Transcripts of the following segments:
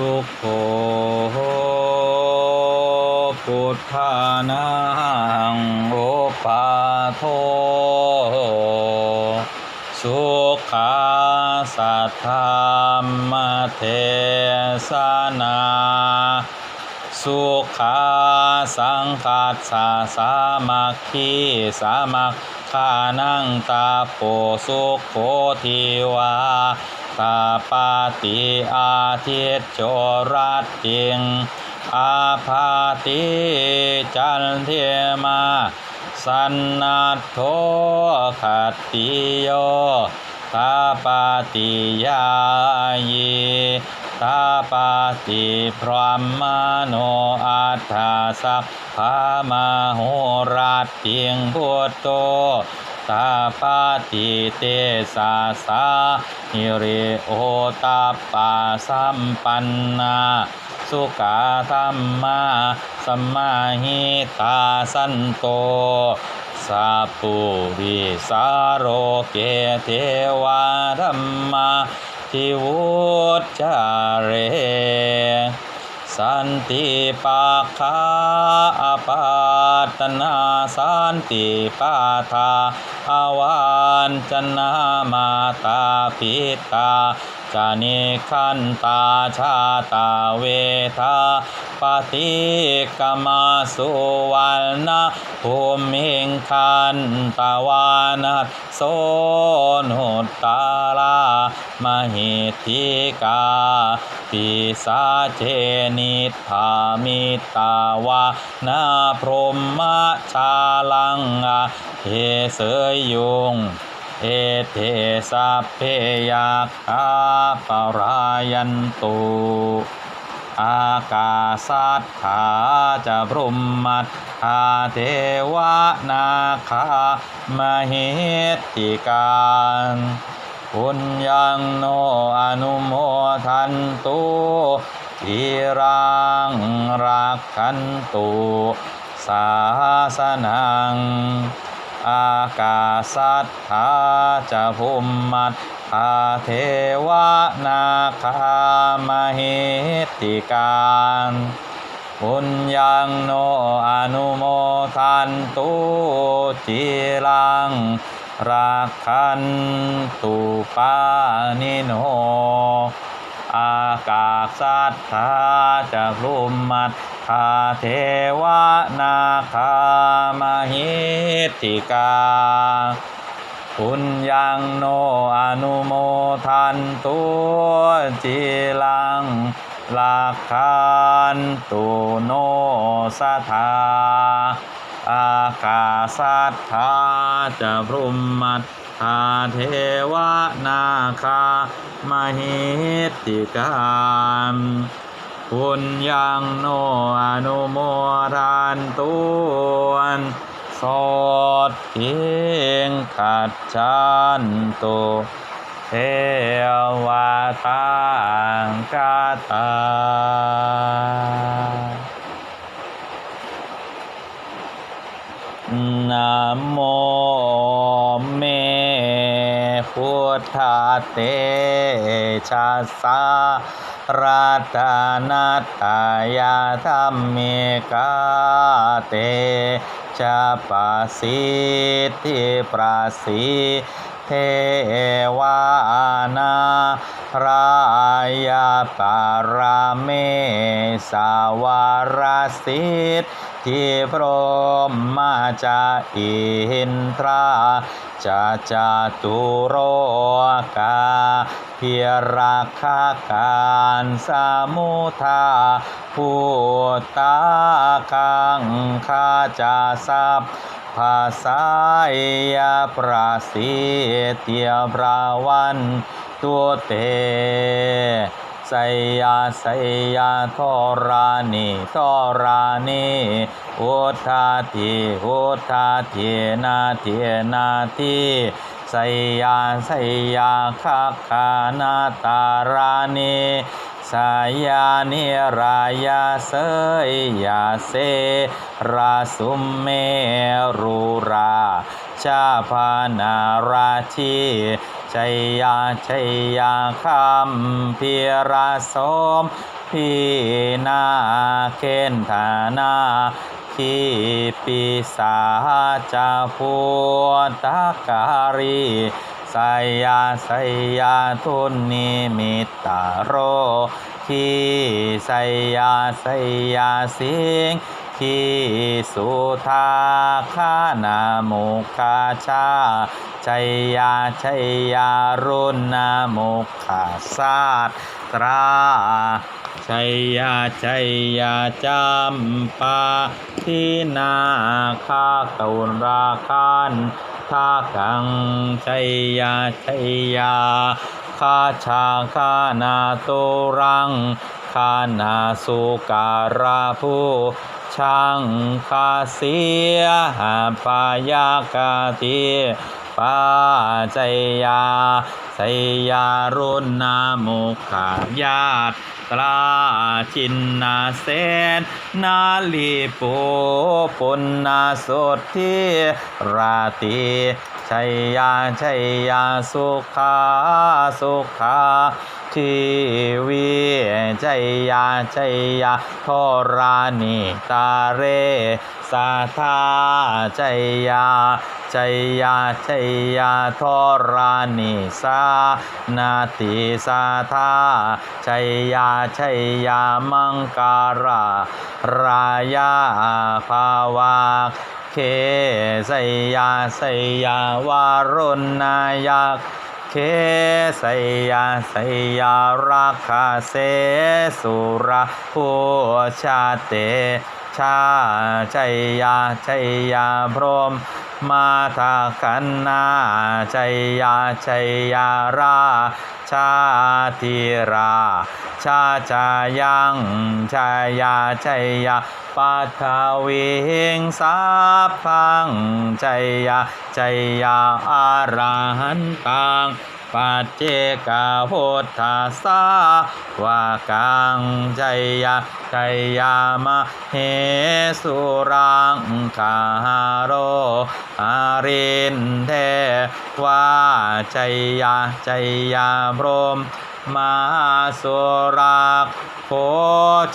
สุขโขพุทธานังโอปาโทสุขาสัทธามเทศนาสุขาสังคัสสะสามัคคีสามัคคานังตาโปสุขโขทิวา ตาปาติอาทิตโชรัตติงอาภาติจันเทมาสันนัตโทขัตติโย ตาปาติยายีตาปาติพรหมโนอัฏฐาสัพพามโหราติงพุทโตตาปาติเตสาสาหิริโอตาปาสัมปันนาสุกาธรรมาสัมมาหิตาสันโต สัพปุริสาโรเกเทวาธรรมาทิวุจจาเร สันติปาคาอปาตนาสันติปาทาอวานจนามาตาปิตา จานิคันตาชาตาเวทาปฏิกรรมาสุวรรณภูมิงคันตาวานัสโสนุตตาลามหิทิกาปิสาเจนิธามิตาวานาพรหมชาลังอาเทเสยยุง เอเทสัพเพยาคาปรายันตุอากาสัทธาจะพรหมัตถาเทวนาคามหิติการปุญญังโนอนุโมทันตุอิรังรักขันตุ สาสนัง อากาสัทธาจะภูมิมัตถาเทวนาคามหิติการปุญญังโนอนุโมทันตุจิลังรักขันตุปานิโน อากาสัทธาจะรุมมัตถาเทวนาคามหิติกาปุญญังโนอนุโมทันตุจิลังลาคันตุโนสทาอากาสัทธาจะพรุมมัต ถาเทวนาคามหิติการปุญญังโนอนุโมทันตุนโสทิงขัดชันตุเทวตาคาตานะโม ทธาเตชะสารัตนาตายาธรรมิกาเตจะปะสิทธิประสิเทวานารายาปารเมสาวารสิทธิพรหมาจะอินทรา จะจาตุโรกาเพียราคาการสามุทาผู้ตาคังคาจาสัพภาษายาปราสิเตียปราวันตัวเต สยาสยาทรานิทรานิอุทาทิอุทาทินาทินาทิสยาสยาคาคานาตารานิสายานิรายาเสยยาเสราสุมเมรุรา ชาพานาราชีชัยยาชัยยาคำพิราสมพีนาเคนธานาขีปิสาจาพุทธการีสยาสยาทุนนิมิตตโรขีสยาสยาสิง ขีสุธาคานามุคาชาชัยยาชัยยารุณนามุขาสาตตราชัยยาชัยยาจำปาทินาคาตุราคันทากังชัยยาชัยยาคาชาคานาตุรังคานาสุการาผู้ ช่างคาเสียปายากาติปาใจยาไสยารุณนามุขายาตตราชินนาเสนนาลีปูปุณนาสดที่ราตีชัยยาชัยยาสุขาสุขา ทีวีชัยาชัยาทรานิตาเรสาธาชัยาชัยาชัยาทรานิสานาติสาธาชัยาชัยามังการารายาภาวาเคสยยาสยยาวารุณายักเค สยยาสยยาราคาเสสุระผู้ชาเต ชาชัยยาชัยยาพรหมมาทากันนาชัยยาชัยยารา ชาธิราชาชายังชายาชัยยาปัทวิงสาพังชัยยาชัยยาอารหันตัง ปัจเจกาพุทธาสาวากังใจยาใจยามะเหสุรังคาโรอารินเทวาใจยาใจยาพรหมมาสุรักโค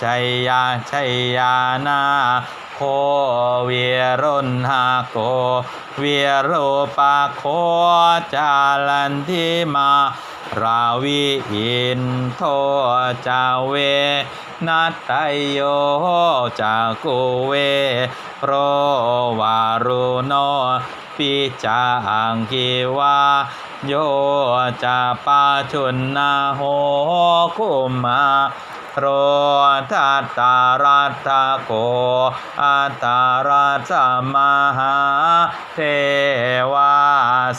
ชัยาชัยานา เวรุณหาโก เวียโรปาโคจาลันทิมาราวิอินโทจาเวนัตไตโยจากุเวโรวารุโนปิจาอังกิวาโยจะปาชุนนาโหคุมา โรทัตตารัตโกอัตตารัตสมหาเทวา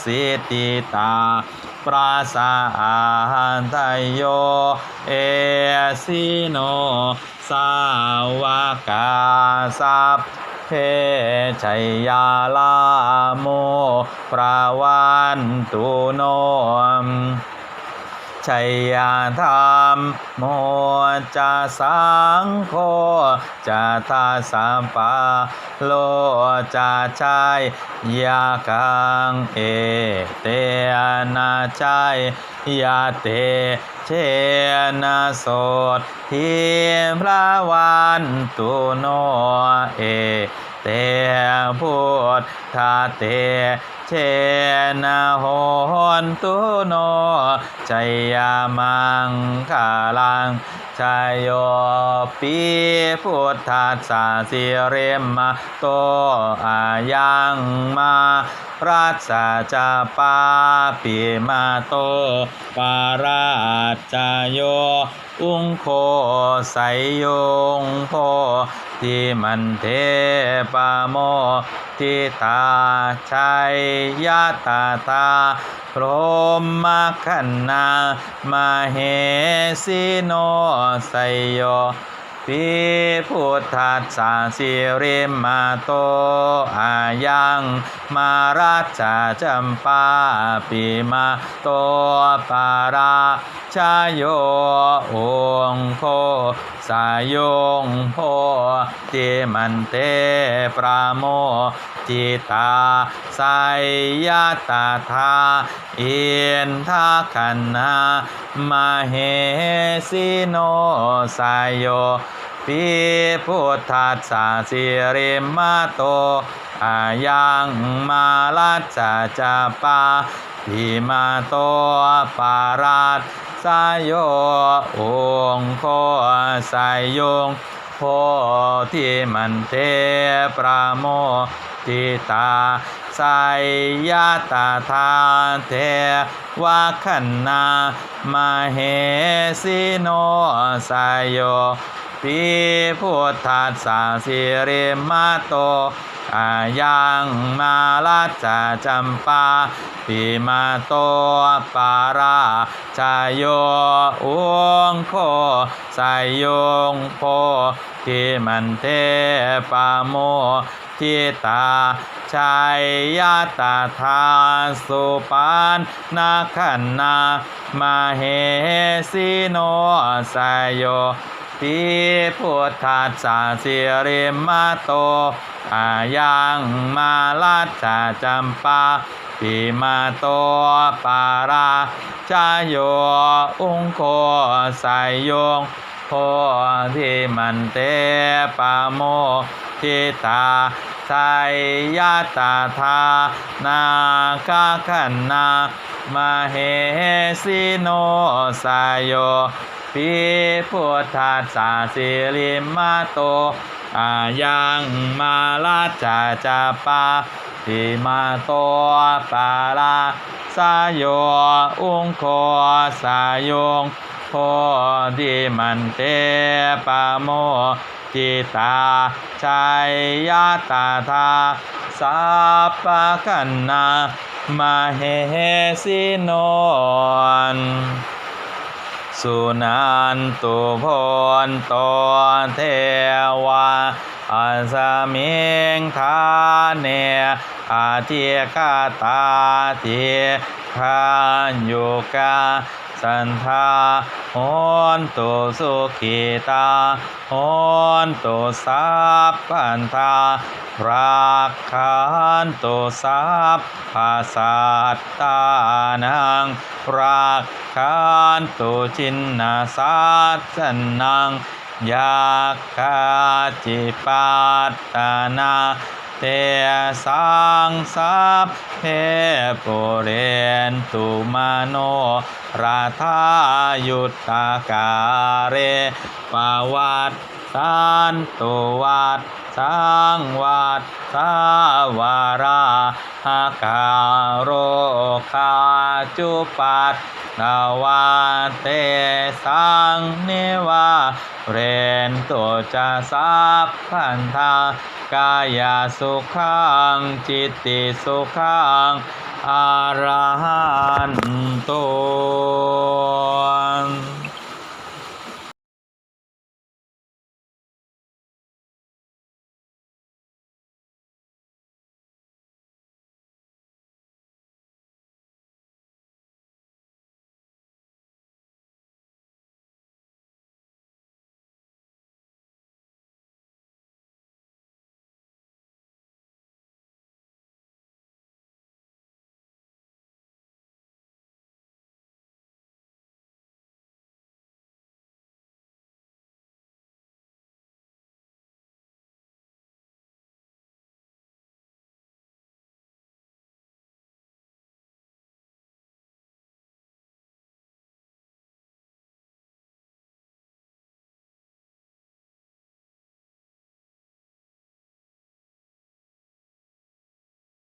สิติตาปราสาหันทโย เอสิโน สาวกาสัพเพชัยยาลาโม ปราวันตุโนม ชัยยาธรรมโมจะสังโฆจะทาสัมปาโลจะชัยยากังเอเตนะชัยยาเตเชนะโสดทิพระวันตุโนเอเตพุทธาเต เชนะโหนตุโนชัยยามังคาลังชัยโยปีพุทธัสสะสิเรมมาโตอายังมารัสจะปาปิมาโต ปาราจโย อุงโคไสยงโพทิมันเทปโมทิตาชัยยะตาตาพรหมคันนามาเหสิโนไสย โยปิพุทธัสสะสิริมาโตอายังมารัจจาจัมปาปิมาโตปาราชาโยองโคสายงโพธิมันเตปราโมจิตาไสยตาธาเอียนทาคันนามาเหสิโนสายโย ปิพุทธัสสะสิริมาโตอายังมาลัจจาจาปาพิมาโตปาราตสายโยองโคสายโยงโพธิมันเทปราโมทิตาไสยตาทาเทวะขันนามาเหสิโนสายโย ปิพุทธัสสะสิริมาโตอายังมาลัจจาจัมปาปิมาโตปาราชายโยอุงโคสายโยงโพทิมันเทปาโมทิตาชัยยตาทาสุปานนาขันนามาเหสิโนสายโย ปิพุทธัสสะสิริมาโตอายังมาลัจจาจัมปาปิมาโตปาราชายโยอุงโคสายโยงโพธิมันเตปาโมทิตาไสยตาธานาคาขันนามาเหสิโนสายโย ปิพุทธัสสะสิริมาโตอายังมาลัจจาจาปาปิมาโตปาราสายโยอุงโคสายโยงโพธิมันเตปาโมจิตาชัยยตาธาสัพพะกันนามาเหสิโนน สุนันตุพนตเทวาอาสมิงทานเนอาเทียกาตาเทคายุกา สันทาโหนตุสุขิตาโหนตุสัพพันธารักขันตุสัพพาสัตตานังรักขันตุจินนาสัสสนังยากขจิปัตตานา เตสังสัพเพปุเรนตุมาโนราธายุตตากาเรปวัตสันตุวัดสังวัดสาวาราหาการโรคาจุปัตนาวาเตสังเนวาเรนตุจะสัพพันธา กายสุขังจิตติสุขังอารหันตุ